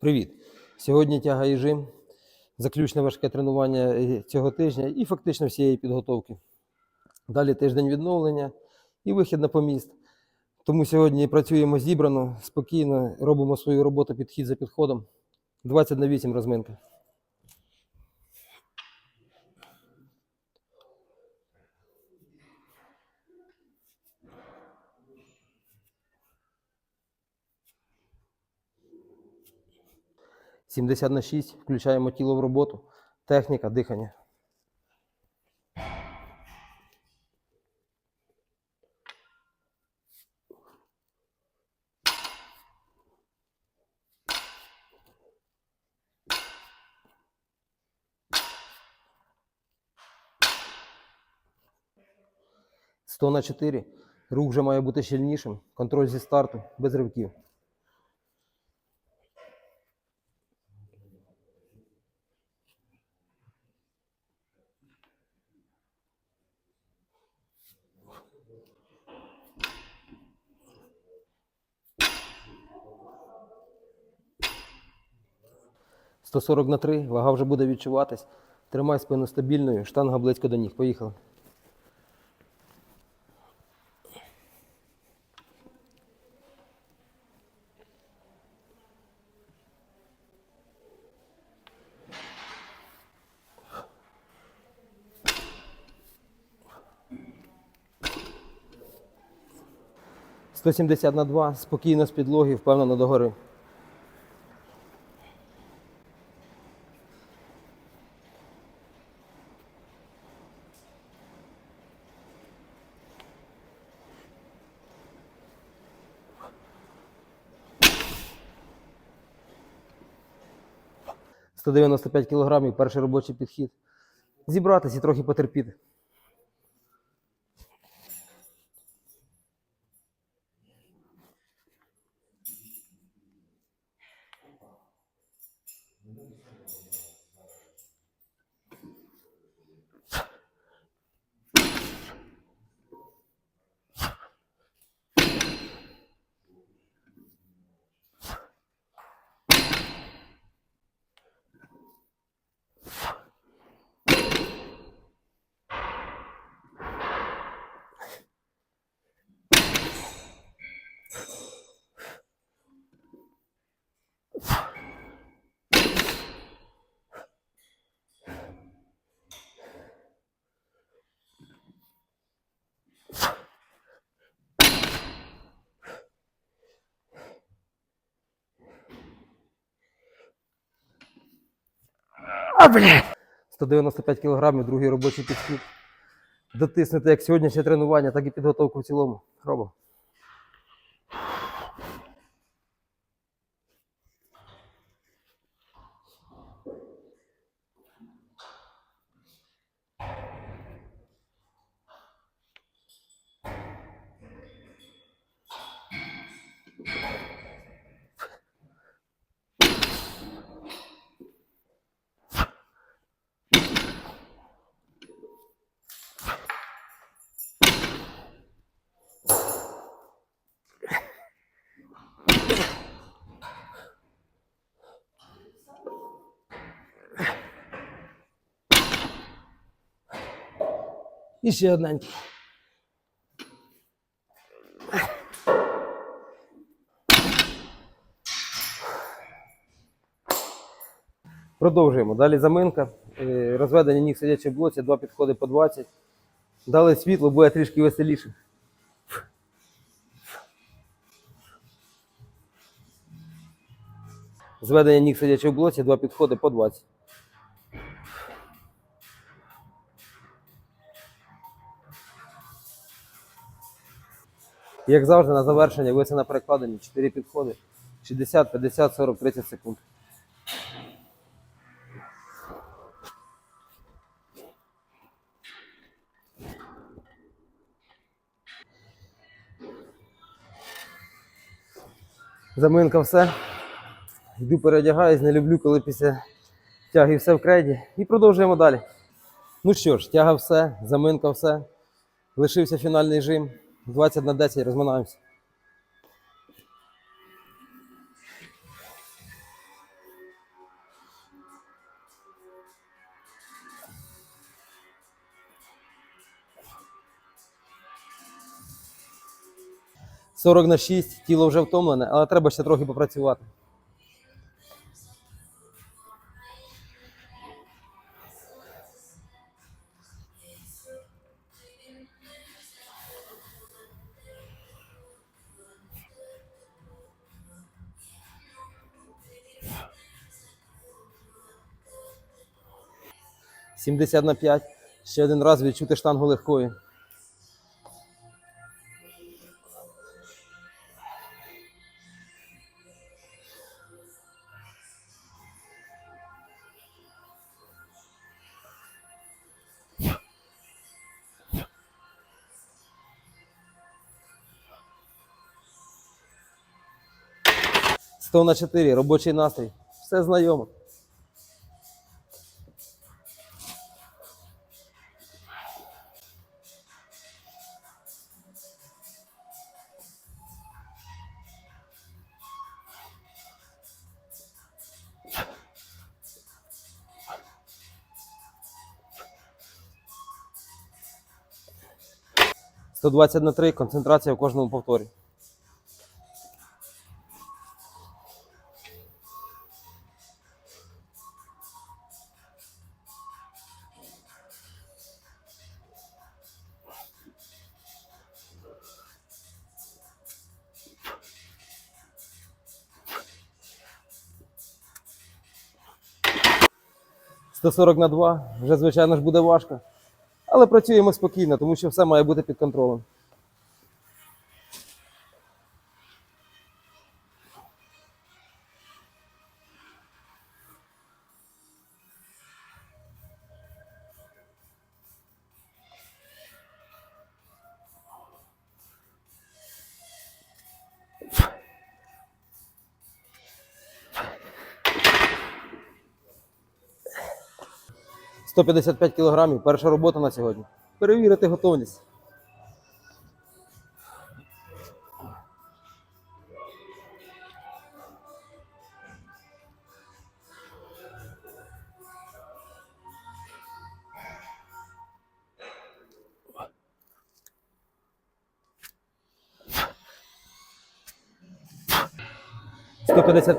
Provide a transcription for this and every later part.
Привіт! Сьогодні тяга і жим, заключне важке тренування е, цього тижня і фактично всієї підготовки. Далі тиждень відновлення і вихід на поміст. Тому сьогодні працюємо зібрано, спокійно, робимо свою роботу підхід за підходом. 20 на 8 розминка. – 70 на 6, включаємо тіло в роботу, техніка, дихання. Сто на 4. Рух вже має бути щільнішим. Контроль зі старту, без ривків. – 140 на 3, вага вже буде відчуватись. Тримай спину стабільною, штанга близько до ніг. Поїхали. – 170 на 2, спокійно з підлоги, впевнено догори. – 195 кілограмів, перший робочий підхід. Зібратися і трохи потерпіти. А, бля! 195 кілограмів, другий робочий підхід. Дотиснути як сьогоднішнє тренування, так і підготовку в цілому. Робимо. І ще одненький. Продовжуємо. Далі заминка. Е, Розведення ніг сидячи в блоці, два підходи по 20. Дали світло, буде трішки веселіше. Зведення ніг сидячи в блоці, два підходи по 20. Як завжди, на завершення виси на перекладині 4 підходи. 60, 50, 40, 30 секунд. Заминка все. Йду переодягаюсь, не люблю, коли після тяги все в креді. І продовжуємо далі. Ну що ж, тяга все, заминка все. Лишився фінальний жим. 20 на 10 розминаємось. Сорок на шість тіло вже втомлене, але треба ще трохи попрацювати. Сімдесят на 5. Ще один раз відчути штангу легкою. Сто на 4, робочий настрій. Все знайомо. Сто двадцять на 3, концентрація в кожному повторі. Сто сорок на 2, вже звичайно ж буде важко. Але працюємо спокійно, тому що все має бути під контролем. – 155 кілограмів, перша робота на сьогодні. Перевірити готовність.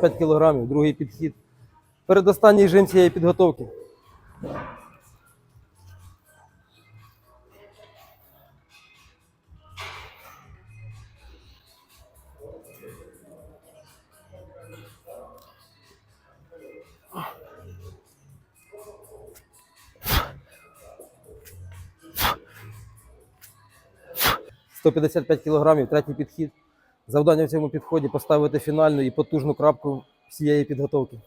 П'ять кілограмів, другий підхід. Передостанній жим цієї підготовки. Сто п'ятдесят п'ять кілограмів, третій підхід. Завдання в цьому підході поставити фінальну і потужну крапку всієї підготовки.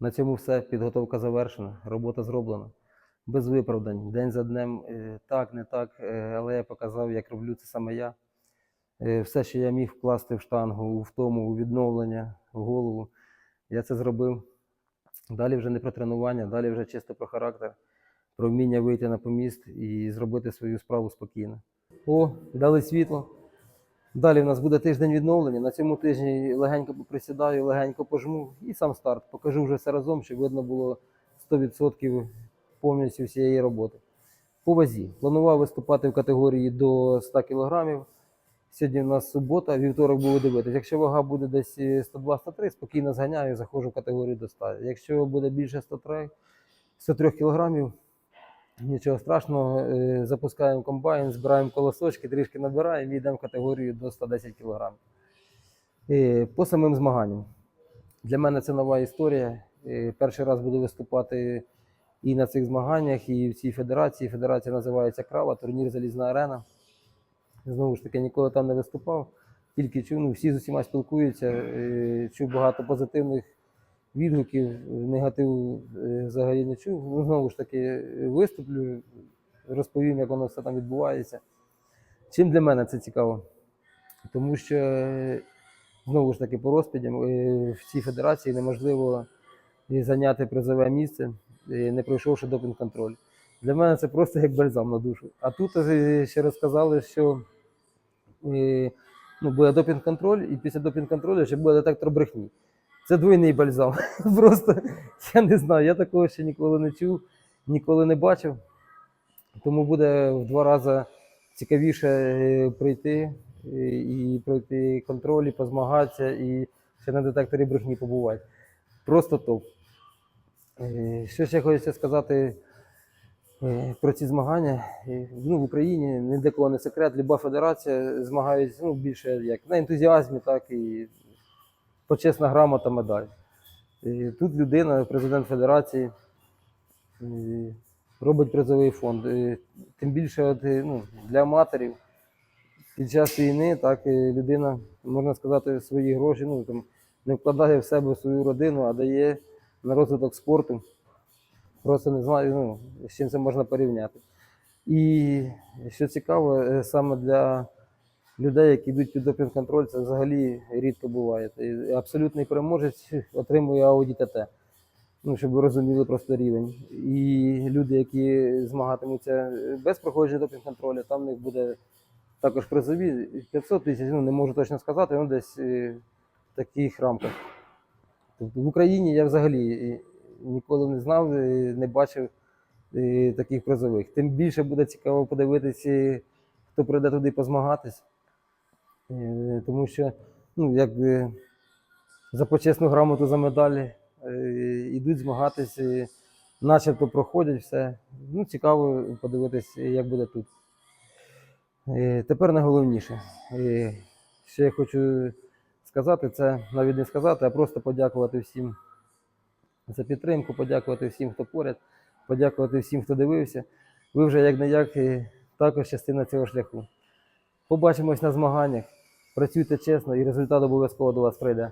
На цьому все. Підготовка завершена, робота зроблена. Без виправдань, день за днем, е, так, не так, е, але я показав, як роблю це саме я. Е, Все, що я міг вкласти в штангу, у втому, у відновлення, в голову, я це зробив. Далі вже не про тренування, далі вже чисто про характер, про вміння вийти на поміст і зробити свою справу спокійно. О, дали світло. Далі в нас буде тиждень відновлення. На цьому тижні легенько поприсідаю, легенько пожму і сам старт. Покажу вже все разом, щоб видно було 100% повністю всієї роботи. По вазі. Планував виступати в категорії до 100 кг. Сьогодні у нас субота, вівторок буду дивитися. Якщо вага буде десь 102-103, спокійно зганяю, заходжу в категорію до 100. Якщо буде більше 103, 103 кг, Нічого страшного, е, запускаємо комбайн, збираємо колосочки, трішки набираємо і йдемо в категорію до 110 кг. По самим змаганням. Для мене це нова історія. Е, Перший раз буду виступати і на цих змаганнях, і в цій федерації. Федерація називається Крава, турнір Залізна арена. Знову ж таки, ніколи там не виступав. Тільки чув, ну, всі з усіма спілкуються, е, чув багато позитивних відгуків, негативу е, взагалі не чув. Ну, знову ж таки, виступлю, розповім, як воно все там відбувається. Чим для мене це цікаво? Тому що е, знову ж таки по розпідям е, в цій федерації неможливо е, зайняти призове місце, е, не пройшовши допінг-контроль. Для мене це просто як бальзам на душу. А тут е, ще розказали, що е, ну, буде допінг-контроль, і після допінг-контролю ще буде детектор брехні. Це двойний бальзам. Просто я не знаю, я такого ще ніколи не чув, ніколи не бачив. Тому буде в два рази цікавіше е, прийти е, і пройти контроль, і позмагатися, і ще на детекторі брехні побувати. Просто топ. Е, Що ще хочеться сказати про ці змагання? Ну, в Україні ні для кого не секрет, люба федерація змагається ну, більше як на ентузіазмі, так і почесна грамота, медаль. Е, Тут людина, президент федерації, робить призовий фонд. Е, Тим більше от, ну, для аматорів під час війни так, людина, можна сказати, свої гроші ну, там, не вкладає в себе свою родину, а дає на розвиток спорту. Просто не знаю, ну, з чим це можна порівняти. І що цікаво, е, саме для людей, які йдуть під допінг-контроль, це взагалі рідко буває. І Абсолютний переможець отримує Audi TT. Ну, щоб ви розуміли просто рівень. І люди, які змагатимуться без проходження допінг-контролю, там в них буде також призові 500 тисяч, ну не можу точно сказати, ну десь е, в таких рамках. Тобто в Україні я взагалі е, ніколи не знав, е, не бачив таких призових. Тим більше буде цікаво подивитися, хто прийде туди позмагатись. Е, Тому що, ну, як е, за почесну грамоту за медалі йдуть е, начебто проходять все. Ну, цікаво подивитись, як буде тут. Тепер найголовніше. Що я хочу сказати, це навіть не сказати, а просто подякувати всім за підтримку, подякувати всім, хто поряд, подякувати всім, хто дивився. Ви вже як не як також частина цього шляху. Побачимось на змаганнях. Працюйте чесно і результат обов'язково до вас прийде.